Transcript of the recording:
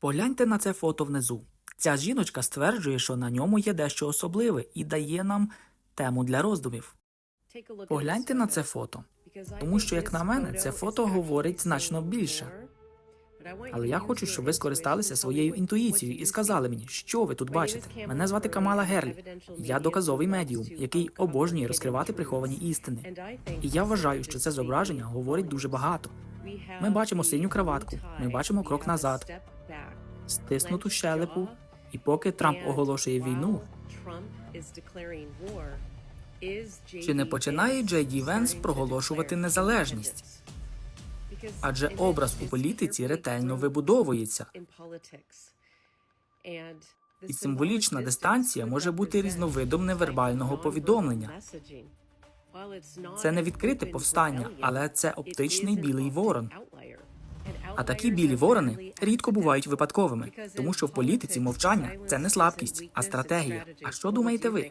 Погляньте на це фото внизу. Ця жіночка стверджує, що на ньому є дещо особливе і дає нам тему для роздумів. Погляньте на це фото. тому що, як на мене, це фото говорить значно більше. Але я хочу, щоб ви скористалися своєю інтуїцією і сказали мені, що ви тут бачите. Мене звати Камала Герлі. Я доказовий медіум, який обожнює розкривати приховані істини. І я вважаю, що це зображення говорить дуже багато. Ми бачимо синю краватку, ми бачимо крок назад, Стиснуту щелепу, і поки Трамп оголошує війну, чи не починає Джей Ді Венс проголошувати незалежність? адже образ у політиці ретельно вибудовується, і символічна дистанція може бути різновидом невербального повідомлення. Це не відкрите повстання, але це оптичний білий ворон. А такі білі ворони рідко бувають випадковими, тому що в політиці мовчання це не слабкість, а стратегія. А що думаєте ви?